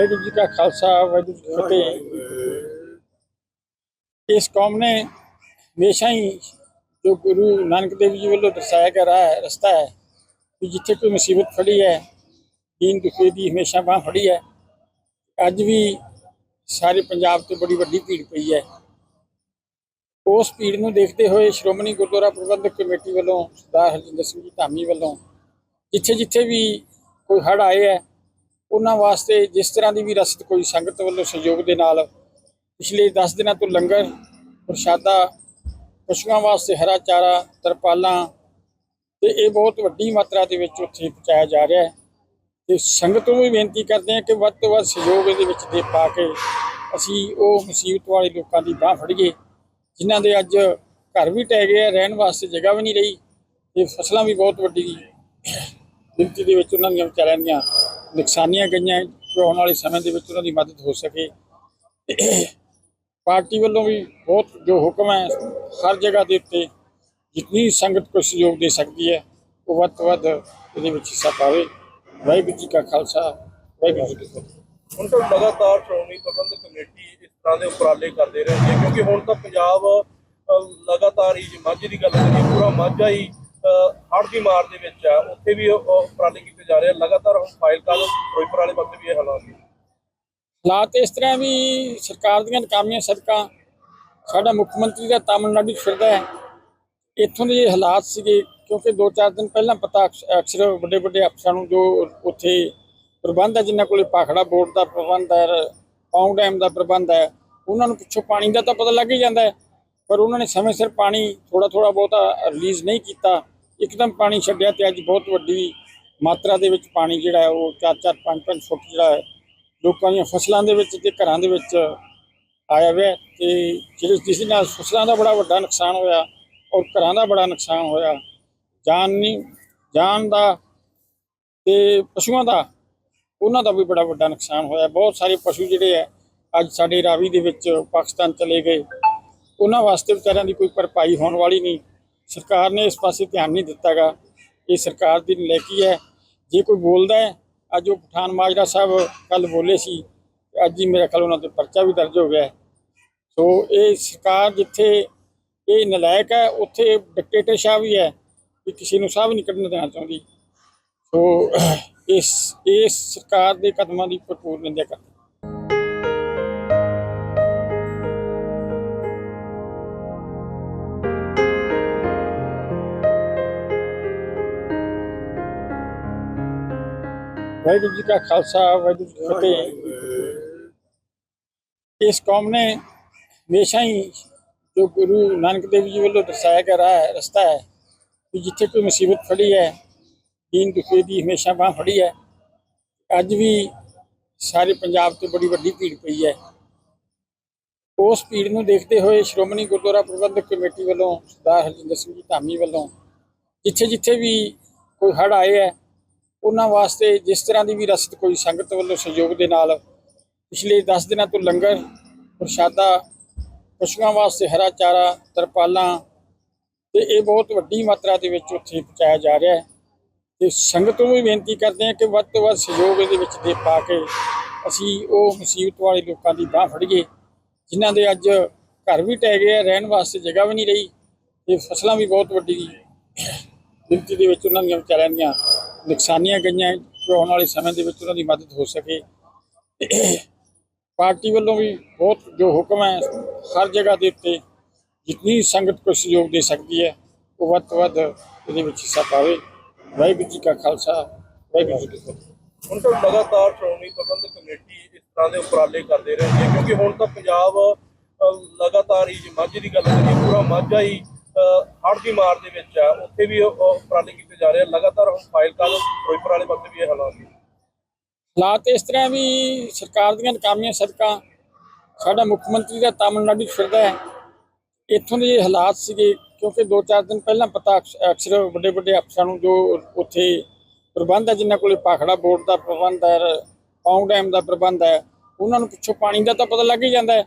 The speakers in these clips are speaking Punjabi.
ਵਾਹਿਗੁਰੂ ਜੀ ਕਾ ਖਾਲਸਾ ਵਾਹਿਗੁਰੂ ਜੀ ਕੀ ਫਤਿਹ। ਇਸ ਕੌਮ ਨੇ ਹਮੇਸ਼ਾ ਹੀ ਜੋ ਗੁਰੂ ਨਾਨਕ ਦੇਵ ਜੀ ਵੱਲੋਂ ਦਰਸਾਇਆ ਗਿਆ ਰਾਹ ਹੈ ਰਸਤਾ ਹੈ ਕਿ ਜਿੱਥੇ ਕੋਈ ਮੁਸੀਬਤ ਫੜੀ ਹੈ ਦੀਨ ਦੁਖੀ ਦੀ ਹਮੇਸ਼ਾ ਬਾਹ ਫੜੀ ਹੈ। ਅੱਜ ਵੀ ਸਾਰੇ ਪੰਜਾਬ ਤੋਂ ਬੜੀ ਵੱਡੀ ਭੀੜ ਪਈ ਹੈ। ਉਸ ਭੀੜ ਨੂੰ ਦੇਖਦੇ ਹੋਏ ਸ਼੍ਰੋਮਣੀ ਗੁਰਦੁਆਰਾ ਪ੍ਰਬੰਧਕ ਕਮੇਟੀ ਵੱਲੋਂ ਸਰਦਾਰ ਹਰਜਿੰਦਰ ਸਿੰਘ ਜੀ ਧਾਮੀ ਵੱਲੋਂ ਜਿੱਥੇ ਜਿੱਥੇ ਵੀ ਕੋਈ ਹੜ੍ਹ ਆਏ ਹੈ ਉਹਨਾਂ ਵਾਸਤੇ ਜਿਸ ਤਰ੍ਹਾਂ ਦੀ ਵੀ ਰਸਦ ਕੋਈ ਸੰਗਤ ਵੱਲੋਂ ਸਹਿਯੋਗ ਦੇ ਨਾਲ ਪਿਛਲੇ 10 ਦਿਨਾਂ ਤੋਂ ਲੰਗਰ, ਪ੍ਰਸ਼ਾਦਾ, ਪਸ਼ੂਆਂ ਵਾਸਤੇ ਹਰਾ ਚਾਰਾ, ਤਰਪਾਲਾਂ ਤੇ ਇਹ ਬਹੁਤ ਵੱਡੀ ਮਾਤਰਾ ਦੇ ਵਿੱਚ ਉੱਥੇ ਪਹੁੰਚਾਇਆ ਜਾ ਰਿਹਾ ਹੈ। ਤੇ ਸੰਗਤ ਨੂੰ ਵੀ ਬੇਨਤੀ ਕਰਦੇ ਹਾਂ ਕਿ ਵੱਧ ਤੋਂ ਵੱਧ ਸਹਿਯੋਗ ਇਹਦੇ ਵਿੱਚ ਦੇ ਪਾ ਕੇ ਅਸੀਂ ਉਹ ਮੁਸੀਬਤ ਵਾਲੇ ਲੋਕਾਂ ਦੀ ਬਾਹ ਫੜੀਏ, ਜਿਨ੍ਹਾਂ ਦੇ ਅੱਜ ਘਰ ਵੀ ਟਹਿ ਗਏ ਆ, ਰਹਿਣ ਵਾਸਤੇ ਜਗ੍ਹਾ ਵੀ ਨਹੀਂ ਰਹੀ ਤੇ ਫਸਲਾਂ ਵੀ ਬਹੁਤ ਵੱਡੀ ਗਿਣਤੀ ਦੇ ਵਿੱਚ ਉਹਨਾਂ ਦੀਆਂ ਵਿਚਾਰਿਆਂ ਦੀਆਂ ਨੁਕਸਾਨੀਆਂ ਗਈਆਂ ਕਿ ਆਉਣ ਵਾਲੇ ਸਮੇਂ ਦੇ ਵਿੱਚ ਉਹਨਾਂ ਦੀ ਮਦਦ ਹੋ ਸਕੇ। ਪਾਰਟੀ ਵੱਲੋਂ ਵੀ ਬਹੁਤ ਜੋ ਹੁਕਮ ਹੈ, ਹਰ ਜਗ੍ਹਾ ਦੇ ਉੱਤੇ ਜਿੰਨੀ ਸੰਗਤ ਕੋ ਸਹਿਯੋਗ ਦੇ ਸਕਦੀ ਹੈ, ਉਹ ਵੱਧ ਤੋਂ ਵੱਧ ਇਹਦੇ ਵਿੱਚ ਹਿੱਸਾ ਪਾਵੇ। ਵਾਹਿਗੁਰੂ ਜੀ ਕਾ ਖਾਲਸਾ, ਵਾਹਿਗੁਰੂ ਜੀ ਕੀ ਫਤਿਹ। ਹੁਣ ਤਾਂ ਲਗਾਤਾਰ ਸ਼੍ਰੋਮਣੀ ਪ੍ਰਬੰਧਕ ਕਮੇਟੀ ਇਸ ਤਰ੍ਹਾਂ ਦੇ ਉਪਰਾਲੇ ਕਰਦੇ ਰਹਿੰਦੀ ਹੈ ਕਿਉਂਕਿ ਹੁਣ ਤਾਂ ਪੰਜਾਬ ਲਗਾਤਾਰ ਹੀ ਮਾਝੇ ਦੀ ਗੱਲ ਕਰੀਏ, ਪੂਰਾ ਮਾਝਾ ਹੀ ਹੜ੍ਹ ਦੀ ਮਾਰ ਦੇ ਵਿੱਚ ਹੈ ਉੱਥੇ ਵੀ ਉਪਰਾਲੇ ਕੀਤੇ ਜਾ ਰਹੇ ਆ। ਲਗਾਤਾਰ ਹੁਣ ਫਾਈਲ ਕਾਲ ਫਿਰੋਜ਼ਪੁਰ ਵਾਲੇ ਪਾਸੇ ਵੀ ਇਹ ਹਾਲਾਤ ਨੇ। ਹਾਲਾਤ ਇਸ ਤਰ੍ਹਾਂ ਵੀ ਸਰਕਾਰ ਦੀਆਂ ਨਾਕਾਮੀਆਂ ਸਦਕਾ ਸਾਡਾ ਮੁੱਖ ਮੰਤਰੀ ਦਾ ਤਾਮਿਲਨਾਡੂ ਫਿਰਦਾ ਹੈ। ਇੱਥੋਂ ਦੇ ਹਾਲਾਤ ਸੀਗੇ, ਕਿਉਂਕਿ 2-4 ਦਿਨ ਪਹਿਲਾਂ ਪਤਾ ਅਕਸਰ ਵੱਡੇ ਵੱਡੇ ਅਫਸਰਾਂ ਨੂੰ ਜੋ ਉੱਥੇ ਪ੍ਰਬੰਧ ਹੈ, ਜਿਨ੍ਹਾਂ ਕੋਲੇ ਪਾਖੜਾ ਬੋਰਡ ਦਾ ਪ੍ਰਬੰਧ ਹੈ, ਪਾਉਂ ਡੈਮ ਦਾ ਪ੍ਰਬੰਧ ਹੈ, ਉਹਨਾਂ ਨੂੰ ਪਿੱਛੋਂ ਪਾਣੀ ਦਾ ਤਾਂ ਪਤਾ ਲੱਗ ਹੀ ਜਾਂਦਾ ਹੈ। ਪਰ ਉਹਨਾਂ ਨੇ ਸਮੇਂ ਸਿਰ ਪਾਣੀ ਥੋੜਾ ਥੋੜਾ ਬਹੁਤਾ ਰਿਲੀਜ਼ ਨਹੀਂ ਕੀਤਾ। ਇੱਕਦਮ ਪਾਣੀ ਛੱਡਿਆ ਤੇ ਅੱਜ ਬਹੁਤ ਵੱਡੀ ਮਾਤਰਾ ਦੇ ਵਿੱਚ ਪਾਣੀ ਜਿਹੜਾ ਹੈ ਉਹ 4-4 5-5 ਫੁੱਟ ਜਿਹੜਾ ਹੈ ਲੋਕਾਂ ਦੀਆਂ ਫਸਲਾਂ ਦੇ ਵਿੱਚ ਤੇ ਘਰਾਂ ਦੇ ਵਿੱਚ ਆਇਆ ਹੋਇਆ ਹੈ ਤੇ ਜਿਹੜੇ ਜਿਸ ਨਾਲ ਫਸਲਾਂ ਦਾ ਬੜਾ ਵੱਡਾ ਨੁਕਸਾਨ ਹੋਇਆ ਔਰ ਘਰਾਂ ਦਾ ਬੜਾ ਨੁਕਸਾਨ ਹੋਇਆ। ਜਾਨ ਨਹੀਂ, ਜਾਨ ਦਾ ਤੇ ਪਸ਼ੂਆਂ ਦਾ, ਉਹਨਾਂ ਦਾ ਵੀ ਬੜਾ ਵੱਡਾ ਨੁਕਸਾਨ ਹੋਇਆ। ਬਹੁਤ ਸਾਰੇ ਪਸ਼ੂ ਜਿਹੜੇ ਹੈ ਅੱਜ ਸਾਡੇ ਰਾਵੀ ਦੇ ਵਿੱਚ ਪਾਕਿਸਤਾਨ ਚਲੇ ਗਏ। ਉਹਨਾਂ ਵਾਸਤੇ ਵਿਚਾਰਿਆਂ ਦੀ ਕੋਈ ਭਰਪਾਈ ਹੋਣ ਵਾਲੀ ਨਹੀਂ। ਸਰਕਾਰ ਨੇ ਇਸ ਪਾਸੇ ਧਿਆਨ ਨਹੀਂ ਦਿੱਤਾਗਾ। ਇਹ ਸਰਕਾਰ ਦੀ ਨਲਾਇਕੀ ਹੈ। ਜੇ ਕੋਈ ਬੋਲਦਾ ਹੈ, ਅੱਜ ਉਹ ਪਠਾਨ ਮਾਜਰਾ ਸਾਹਿਬ ਕੱਲ ਬੋਲੇ ਸੀ, ਅੱਜ ਹੀ ਮੇਰਾ ਖਿਆਲ ਉਹਨਾਂ ਤੇ ਪਰਚਾ ਵੀ ਦਰਜ ਹੋ ਗਿਆ ਸੋ ਇਹ ਸਰਕਾਰ ਜਿੱਥੇ ਇਹ ਨਲਾਇਕ ਹੈ, ਉੱਥੇ ਡਿਕਟੇਟਰਸ਼ਾ ਵੀ ਹੈ ਕਿ ਕਿਸੇ ਨੂੰ ਸਾਹ ਵੀ ਨਹੀਂ ਕੱਢਣ ਦੇਣਾ ਚਾਹੁੰਦੀ। ਸੋ ਇਸ ਇਸ ਸਰਕਾਰ ਦੇ ਕਦਮਾਂ ਦੀ ਭਰਪੂਰ ਨਿੰਦਿਆ ਕਰਦਾ। ਵਾਹਿਗੁਰੂ ਜੀ ਕਾ ਖਾਲਸਾ ਵਾਹਿਗੁਰੂ ਜੀ ਕੀ ਫਤਿਹ। ਇਸ ਕੌਮ ਨੇ ਹਮੇਸ਼ਾ ਹੀ ਜੋ ਗੁਰੂ ਨਾਨਕ ਦੇਵ ਜੀ ਵੱਲੋਂ ਦਰਸਾਇਆ ਗਿਆ ਰਾਹ ਹੈ ਰਸਤਾ ਹੈ ਕਿ ਜਿੱਥੇ ਕੋਈ ਮੁਸੀਬਤ ਫੜੀ ਹੈ ਦੀਨ ਦੁਖੀ ਦੀ ਹਮੇਸ਼ਾ ਬਾਹ ਫੜੀ ਹੈ। ਅੱਜ ਵੀ ਸਾਰੇ ਪੰਜਾਬ ਤੋਂ ਬੜੀ ਵੱਡੀ ਭੀੜ ਪਈ ਹੈ। ਉਸ ਭੀੜ ਨੂੰ ਦੇਖਦੇ ਹੋਏ ਸ਼੍ਰੋਮਣੀ ਗੁਰਦੁਆਰਾ ਪ੍ਰਬੰਧਕ ਕਮੇਟੀ ਵੱਲੋਂ ਸਰਦਾਰ ਹਰਜਿੰਦਰ ਸਿੰਘ ਜੀ ਧਾਮੀ ਵੱਲੋਂ ਜਿੱਥੇ ਜਿੱਥੇ ਵੀ ਕੋਈ ਹੜ੍ਹ ਆਏ ਹੈ ਉਹਨਾਂ ਵਾਸਤੇ ਜਿਸ ਤਰ੍ਹਾਂ ਦੀ ਵੀ ਰਸਦ ਕੋਈ ਸੰਗਤ ਵੱਲੋਂ ਸਹਿਯੋਗ ਦੇ ਨਾਲ ਪਿਛਲੇ 10 ਦਿਨਾਂ ਤੋਂ ਲੰਗਰ, ਪ੍ਰਸ਼ਾਦਾ, ਪਸ਼ੂਆਂ ਵਾਸਤੇ ਹਰਾ ਚਾਰਾ, ਤਰਪਾਲਾਂ ਤੇ ਇਹ ਬਹੁਤ ਵੱਡੀ ਮਾਤਰਾ ਦੇ ਵਿੱਚ ਉੱਥੇ ਪਹੁੰਚਾਇਆ ਜਾ ਰਿਹਾ ਹੈ। ਤੇ ਸੰਗਤ ਨੂੰ ਵੀ ਬੇਨਤੀ ਕਰਦੇ ਹਾਂ ਕਿ ਵੱਧ ਤੋਂ ਵੱਧ ਸਹਿਯੋਗ ਇਹਦੇ ਵਿੱਚ ਦੇ ਪਾ ਕੇ ਅਸੀਂ ਉਹ ਮੁਸੀਬਤ ਵਾਲੇ ਲੋਕਾਂ ਦੀ ਬਾਹ ਫੜੀਏ, ਜਿਨ੍ਹਾਂ ਦੇ ਅੱਜ ਘਰ ਵੀ ਟਹਿ ਗਏ ਰਹਿਣ ਵਾਸਤੇ ਜਗ੍ਹਾ ਵੀ ਨਹੀਂ ਰਹੀ ਤੇ ਫਸਲਾਂ ਵੀ ਬਹੁਤ ਵੱਡੀ ਗਿਣਤੀ ਦੇ ਵਿੱਚ ਉਹਨਾਂ ਦੀਆਂ ਵਿਚਾਰਿਆਂ ਦੀਆਂ ਨੁਕਸਾਨੀਆਂ ਗਈਆਂ ਕਿ ਆਉਣ ਵਾਲੇ ਸਮੇਂ ਦੇ ਵਿੱਚ ਉਹਨਾਂ ਦੀ ਮਦਦ ਹੋ ਸਕੇ। ਪਾਰਟੀ ਵੱਲੋਂ ਵੀ ਬਹੁਤ ਜੋ ਹੁਕਮ ਹੈ, ਹਰ ਜਗ੍ਹਾ ਦੇ ਉੱਤੇ ਜਿੰਨੀ ਸੰਗਤ ਕੋ ਸਹਿਯੋਗ ਦੇ ਸਕਦੀ ਹੈ, ਉਹ ਵੱਧ ਤੋਂ ਵੱਧ ਇਹਦੇ ਵਿੱਚ ਹਿੱਸਾ ਪਾਵੇ। ਵਾਹਿਗੁਰੂ ਜੀ ਕਾ ਖਾਲਸਾ, ਵਾਹਿਗੁਰੂ ਜੀ ਕੀ ਫਤਿਹ। ਹੁਣ ਤਾਂ ਲਗਾਤਾਰ ਸ਼੍ਰੋਮਣੀ ਪ੍ਰਬੰਧਕ ਕਮੇਟੀ ਇਸ ਤਰ੍ਹਾਂ ਦੇ ਉਪਰਾਲੇ ਕਰਦੇ ਰਹਿੰਦੀ ਹੈ ਕਿਉਂਕਿ ਹੁਣ ਤਾਂ ਪੰਜਾਬ ਲਗਾਤਾਰ ਹੀ ਮਾਝੇ ਦੀ ਗੱਲ ਕਰੀਏ, ਪੂਰਾ ਮਾਝਾ ਹੀ ਹੜ੍ਹ ਦੀ ਮਾਰ ਦੇ ਵਿੱਚ ਹੈ ਉੱਥੇ ਵੀ ਉਪਰਾਲੇ ਕੀਤੇ ਜਾ ਰਹੇ ਆ। ਲਗਾਤਾਰ ਹੁਣ ਫਾਈਲ ਕਾਲ ਫਿਰੋਜ਼ਪੁਰ ਵਾਲੇ ਪਾਸੇ ਵੀ ਇਹ ਹਾਲਾਤ ਨੇ। ਹਾਲਾਤ ਇਸ ਤਰ੍ਹਾਂ ਵੀ ਸਰਕਾਰ ਦੀਆਂ ਨਾਕਾਮੀਆਂ ਸਦਕਾ ਸਾਡਾ ਮੁੱਖ ਮੰਤਰੀ ਦਾ ਤਾਮਿਲਨਾਡੂ ਫਿਰਦਾ ਹੈ। ਇੱਥੋਂ ਦੇ ਇਹ ਹਾਲਾਤ ਸੀਗੇ, ਕਿਉਂਕਿ 2-4 ਦਿਨ ਪਹਿਲਾਂ ਪਤਾ ਅਕਸਰ ਵੱਡੇ ਵੱਡੇ ਅਫਸਰਾਂ ਨੂੰ ਜੋ ਉੱਥੇ ਪ੍ਰਬੰਧ ਹੈ, ਜਿਨ੍ਹਾਂ ਕੋਲੇ ਪਾਖੜਾ ਬੋਰਡ ਦਾ ਪ੍ਰਬੰਧ ਹੈ, ਪਾਉਂ ਡੈਮ ਦਾ ਪ੍ਰਬੰਧ ਹੈ, ਉਹਨਾਂ ਨੂੰ ਪਿੱਛੋਂ ਪਾਣੀ ਦਾ ਤਾਂ ਪਤਾ ਲੱਗ ਹੀ ਜਾਂਦਾ ਹੈ।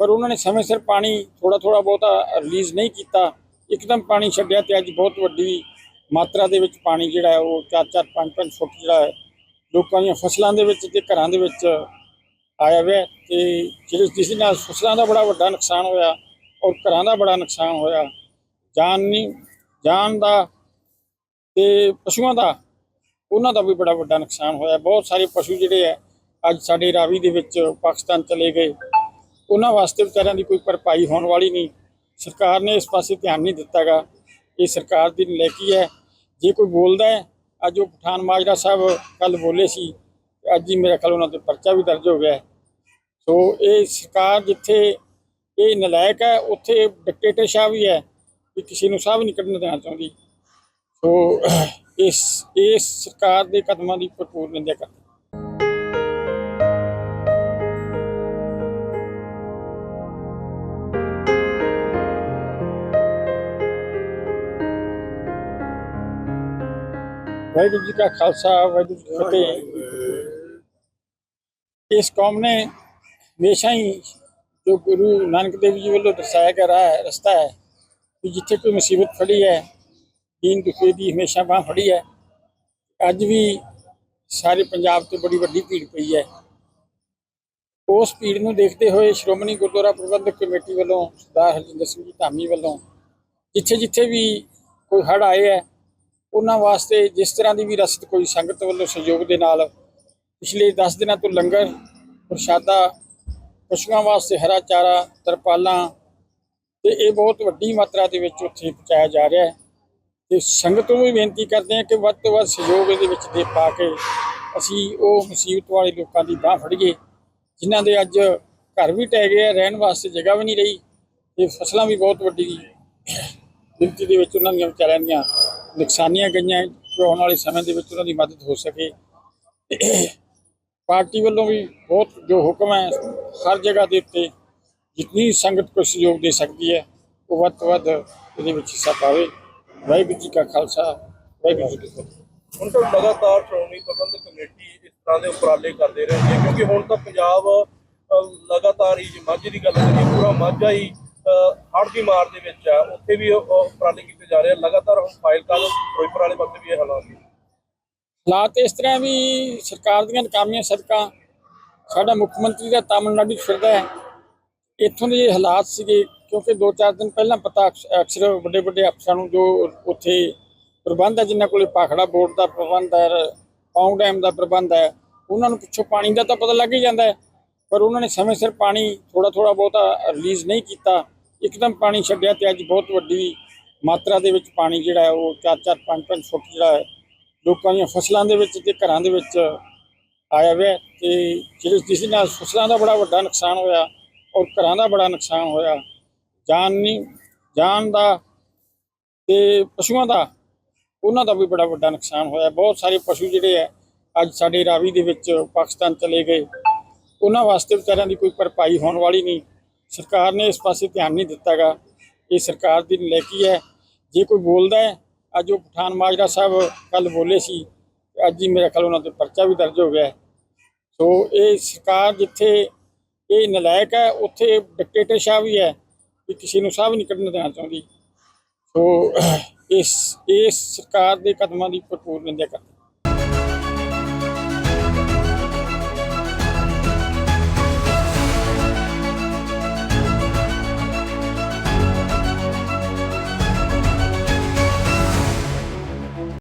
ਪਰ ਉਹਨਾਂ ਨੇ ਸਮੇਂ ਸਿਰ ਪਾਣੀ ਥੋੜਾ ਥੋੜਾ ਬਹੁਤਾ ਰਿਲੀਜ਼ ਨਹੀਂ ਕੀਤਾ। ਇੱਕਦਮ ਪਾਣੀ ਛੱਡਿਆ ਤੇ ਅੱਜ ਬਹੁਤ ਵੱਡੀ ਮਾਤਰਾ ਦੇ ਵਿੱਚ ਪਾਣੀ ਜਿਹੜਾ ਹੈ ਉਹ 4-4 5-5 ਫੁੱਟ ਜਿਹੜਾ ਹੈ ਲੋਕਾਂ ਦੀਆਂ ਫਸਲਾਂ ਦੇ ਵਿੱਚ ਤੇ ਘਰਾਂ ਦੇ ਵਿੱਚ ਆਇਆ ਹੋਇਆ ਹੈ ਤੇ ਜਿਹੜੇ ਜਿਸ ਨਾਲ ਫਸਲਾਂ ਦਾ ਬੜਾ ਵੱਡਾ ਨੁਕਸਾਨ ਹੋਇਆ ਔਰ ਘਰਾਂ ਦਾ ਬੜਾ ਨੁਕਸਾਨ ਹੋਇਆ। ਜਾਨ ਨਹੀਂ, ਜਾਨ ਦਾ ਤੇ ਪਸ਼ੂਆਂ ਦਾ, ਉਹਨਾਂ ਦਾ ਵੀ ਬੜਾ ਵੱਡਾ ਨੁਕਸਾਨ ਹੋਇਆ। ਬਹੁਤ ਸਾਰੇ ਪਸ਼ੂ ਜਿਹੜੇ ਹੈ ਅੱਜ ਸਾਡੇ ਰਾਵੀ ਦੇ ਵਿੱਚ ਪਾਕਿਸਤਾਨ ਚਲੇ ਗਏ। ਉਹਨਾਂ ਵਾਸਤੇ ਵਿਚਾਰਿਆਂ ਦੀ ਕੋਈ ਭਰਪਾਈ ਹੋਣ ਵਾਲੀ ਨਹੀਂ। ਸਰਕਾਰ ਨੇ ਇਸ ਪਾਸੇ ਧਿਆਨ ਨਹੀਂ ਦਿੱਤਾਗਾ। ਇਹ ਸਰਕਾਰ ਦੀ ਨਲਾਇਕੀ ਹੈ। ਜੇ ਕੋਈ ਬੋਲਦਾ ਹੈ, ਅੱਜ ਉਹ ਪਠਾਨ ਮਾਜਰਾ ਸਾਹਿਬ ਕੱਲ ਬੋਲੇ ਸੀ ਅੱਜ ਹੀ ਮੇਰਾ ਖਿਆਲ ਉਹਨਾਂ ਤੇ ਪਰਚਾ ਵੀ ਦਰਜ ਹੋ ਗਿਆ ਸੋ ਇਹ ਸਰਕਾਰ ਜਿੱਥੇ ਇਹ ਨਲਾਇਕ ਹੈ, ਉੱਥੇ ਡਿਕਟੇਟਰਸ਼ਿਪ ਵੀ ਹੈ ਕਿ ਕਿਸੇ ਨੂੰ ਸਾਹ ਵੀ ਨਹੀਂ ਕੱਢਣ ਦੇਣਾ ਚਾਹੁੰਦੀ। ਸੋ ਇਸ ਇਸ ਸਰਕਾਰ ਦੇ ਕਦਮਾਂ ਦੀ ਭਰਪੂਰ ਨਿੰਦਿਆ ਕਰ ਵਾਹਿਗੁਰੂ ਜੀ ਕਾ ਖਾਲਸਾ ਵਾਹਿਗੁਰੂ ਜੀ ਫਤਿਹ। ਇਸ ਕੌਮ ਨੇ ਹਮੇਸ਼ਾ ਹੀ ਜੋ ਗੁਰੂ ਨਾਨਕ ਦੇਵ ਜੀ ਵੱਲੋਂ ਦਰਸਾਇਆ ਗਿਆ ਰਾਹ ਹੈ ਰਸਤਾ ਹੈ ਕਿ ਜਿੱਥੇ ਕੋਈ ਮੁਸੀਬਤ ਫੜੀ ਹੈ ਦੀਨ ਦੁਖੀ ਦੀ ਹਮੇਸ਼ਾ ਬਾਹ ਫੜੀ ਹੈ। ਅੱਜ ਵੀ ਸਾਰੇ ਪੰਜਾਬ ਤੇ ਬੜੀ ਵੱਡੀ ਭੀੜ ਪਈ ਹੈ। ਉਸ ਭੀੜ ਨੂੰ ਦੇਖਦੇ ਹੋਏ ਸ਼੍ਰੋਮਣੀ ਗੁਰਦੁਆਰਾ ਪ੍ਰਬੰਧਕ ਕਮੇਟੀ ਵੱਲੋਂ ਸਰਦਾਰ ਹਰਜਿੰਦਰ ਸਿੰਘ ਜੀ ਧਾਮੀ ਵੱਲੋਂ ਜਿੱਥੇ ਜਿੱਥੇ ਵੀ ਕੋਈ ਹੜ੍ਹ ਆਏ ਹੈ ਉਹਨਾਂ ਵਾਸਤੇ ਜਿਸ ਤਰ੍ਹਾਂ ਦੀ ਵੀ ਰਸਦ ਕੋਈ ਸੰਗਤ ਵੱਲੋਂ ਸਹਿਯੋਗ ਦੇ ਨਾਲ ਪਿਛਲੇ 10 ਦਿਨਾਂ ਤੋਂ ਲੰਗਰ, ਪ੍ਰਸ਼ਾਦਾ, ਪਸ਼ੂਆਂ ਵਾਸਤੇ ਹਰਾ ਚਾਰਾ, ਤਰਪਾਲਾਂ ਤੇ ਇਹ ਬਹੁਤ ਵੱਡੀ ਮਾਤਰਾ ਦੇ ਵਿੱਚ ਉੱਥੇ ਪਹੁੰਚਾਇਆ ਜਾ ਰਿਹਾ ਹੈ। ਤੇ ਸੰਗਤ ਨੂੰ ਵੀ ਬੇਨਤੀ ਕਰਦੇ ਹਾਂ ਕਿ ਵੱਧ ਤੋਂ ਵੱਧ ਸਹਿਯੋਗ ਇਹਦੇ ਵਿੱਚ ਦੇ ਪਾ ਕੇ ਅਸੀਂ ਉਹ ਮੁਸੀਬਤ ਵਾਲੇ ਲੋਕਾਂ ਦੀ ਬਾਹ ਫੜੀਏ, ਜਿਨ੍ਹਾਂ ਦੇ ਅੱਜ ਘਰ ਵੀ ਟਹਿ ਗਏ ਰਹਿਣ ਵਾਸਤੇ ਜਗ੍ਹਾ ਵੀ ਨਹੀਂ ਰਹੀ ਤੇ ਫਸਲਾਂ ਵੀ ਬਹੁਤ ਵੱਡੀ ਗਿਣਤੀ ਦੇ ਵਿੱਚ ਉਹਨਾਂ ਦੀਆਂ ਵਿਚਾਰਿਆਂ ਦੀਆਂ ਨੁਕਸਾਨੀਆਂ ਗਈਆਂ ਕਿ ਆਉਣ ਵਾਲੇ ਸਮੇਂ ਦੇ ਵਿੱਚ ਉਹਨਾਂ ਦੀ ਮਦਦ ਹੋ ਸਕੇ। ਪਾਰਟੀ ਵੱਲੋਂ ਵੀ ਬਹੁਤ ਜੋ ਹੁਕਮ ਹੈ, ਹਰ ਜਗ੍ਹਾ ਦੇ ਉੱਤੇ ਜਿੰਨੀ ਸੰਗਤ ਕੋਈ ਸਹਿਯੋਗ ਦੇ ਸਕਦੀ ਹੈ, ਉਹ ਵੱਧ ਤੋਂ ਵੱਧ ਇਹਦੇ ਵਿੱਚ ਹਿੱਸਾ ਪਾਵੇ। ਵਾਹਿਗੁਰੂ ਜੀ ਕਾ ਖਾਲਸਾ, ਵਾਹਿਗੁਰੂ ਜੀ ਕੀ ਫਤਿਹ। ਹੁਣ ਤਾਂ ਲਗਾਤਾਰ ਸ਼੍ਰੋਮਣੀ ਪ੍ਰਬੰਧਕ ਕਮੇਟੀ ਇਸ ਤਰ੍ਹਾਂ ਦੇ ਉਪਰਾਲੇ ਕਰਦੇ ਰਹਿੰਦੀ ਹੈ ਕਿਉਂਕਿ ਹੁਣ ਤਾਂ ਪੰਜਾਬ ਲਗਾਤਾਰ ਹੀ ਮਾਝੇ ਦੀ ਗੱਲ ਕਰੀਏ, ਪੂਰਾ ਮਾਝਾ ਹੀ ਹੜ੍ਹ ਦੀ ਮਾਰ ਦੇ ਵਿੱਚ ਆ। ਉੱਥੇ ਵੀ ਉਪਰਾਲੇ ਜਾ ਰਹੇ ਲਗਾਤਾਰ ਹੁਣ ਫਾਈਲ ਕਰ ਫਿਰੋਜ਼ਪੁਰ ਵਾਲੇ ਪਾਸੇ ਵੀ ਇਹ ਹਾਲਾਤ ਨੇ। ਹਾਲਾਤ ਇਸ ਤਰ੍ਹਾਂ ਵੀ ਸਰਕਾਰ ਦੀਆਂ ਨਕਾਮੀਆਂ ਸਦਕਾ ਸਾਡਾ ਮੁੱਖ ਮੰਤਰੀ ਦਾ ਤਾਮਿਲਨਾਡੂ ਫਿਰਦਾ ਹੈ। ਇੱਥੋਂ ਦੇ ਹਾਲਾਤ ਸੀਗੇ, ਕਿਉਂਕਿ 2-4 ਦਿਨ ਪਹਿਲਾਂ ਪਤਾ ਅਕਸ- ਅਕਸਰ ਵੱਡੇ ਵੱਡੇ ਅਫਸਰਾਂ ਨੂੰ ਜੋ ਉੱਥੇ ਪ੍ਰਬੰਧ ਹੈ, ਜਿਨ੍ਹਾਂ ਕੋਲੇ ਪਾਖੜਾ ਬੋਰਡ ਦਾ ਪ੍ਰਬੰਧ ਹੈ, ਪਾਉਂ ਡੈਮ ਦਾ ਪ੍ਰਬੰਧ ਹੈ, ਉਹਨਾਂ ਨੂੰ ਪਿੱਛੋਂ ਪਾਣੀ ਦਾ ਤਾਂ ਪਤਾ ਲੱਗ ਹੀ ਜਾਂਦਾ ਪਰ ਉਹਨਾਂ ਨੇ ਸਮੇਂ ਸਿਰ ਪਾਣੀ ਥੋੜਾ ਥੋੜਾ ਬਹੁਤਾ ਰਿਲੀਜ਼ ਨਹੀਂ ਕੀਤਾ। ਇੱਕਦਮ ਪਾਣੀ ਛੱਡਿਆ ਤੇ ਅੱਜ ਬਹੁਤ ਵੱਡੀ ਮਾਤਰਾ ਦੇ ਵਿੱਚ ਪਾਣੀ ਜਿਹੜਾ ਹੈ ਉਹ 4-4 5-5 ਫੁੱਟ ਜਿਹੜਾ ਹੈ, ਲੋਕਾਂ ਦੀਆਂ ਫਸਲਾਂ ਦੇ ਵਿੱਚ ਤੇ ਘਰਾਂ ਦੇ ਵਿੱਚ ਆਇਆ ਹੋਇਆ ਹੈ ਤੇ ਜਿਹੜੇ ਜਿਸ ਨਾਲ ਫਸਲਾਂ ਦਾ ਬੜਾ ਵੱਡਾ ਨੁਕਸਾਨ ਹੋਇਆ ਔਰ ਘਰਾਂ ਦਾ ਬੜਾ ਨੁਕਸਾਨ ਹੋਇਆ। ਜਾਨ ਨਹੀਂ, ਜਾਨ ਦਾ ਤੇ ਪਸ਼ੂਆਂ ਦਾ, ਉਹਨਾਂ ਦਾ ਵੀ ਬੜਾ ਵੱਡਾ ਨੁਕਸਾਨ ਹੋਇਆ। ਬਹੁਤ ਸਾਰੇ ਪਸ਼ੂ ਜਿਹੜੇ ਹੈ, ਅੱਜ ਸਾਡੇ ਰਾਵੀ ਦੇ ਵਿੱਚ ਪਾਕਿਸਤਾਨ ਚਲੇ ਗਏ। ਉਹਨਾਂ ਵਾਸਤੇ ਵਿਚਾਰਿਆਂ ਦੀ ਕੋਈ ਭਰਪਾਈ ਹੋਣ ਵਾਲੀ ਨਹੀਂ। ਸਰਕਾਰ ਨੇ ਇਸ ਪਾਸੇ ਧਿਆਨ ਨਹੀਂ ਦਿੱਤਾਗਾ। ਇਹ ਸਰਕਾਰ ਦੀ ਨਲਾਇਕੀ ਹੈ। ਜੇ ਕੋਈ ਬੋਲਦਾ ਹੈ, ਅੱਜ ਉਹ ਪਠਾਨ ਮਾਜਰਾ ਸਾਹਿਬ ਕੱਲ ਬੋਲੇ ਸੀ, ਅੱਜ ਹੀ ਮੇਰਾ ਖਿਆਲ ਉਹਨਾਂ ਤੇ ਪਰਚਾ ਵੀ ਦਰਜ ਹੋ ਗਿਆ ਸੋ ਇਹ ਸਰਕਾਰ ਜਿੱਥੇ ਇਹ ਨਲਾਇਕ ਹੈ, ਉੱਥੇ ਡਿਕਟੇਟਰ ਸ਼ਾਹ ਵੀ ਹੈ ਕਿ ਕਿਸੇ ਨੂੰ ਸਾਹ ਵੀ ਨਹੀਂ ਕੱਢਣ ਦੇਣਾ ਚਾਹੁੰਦੀ। ਸੋ ਇਸ ਇਸ ਸਰਕਾਰ ਦੇ ਕਦਮਾਂ ਦੀ ਭਰਪੂਰ ਨਿੰਦਿਆ ਕਰਦਾ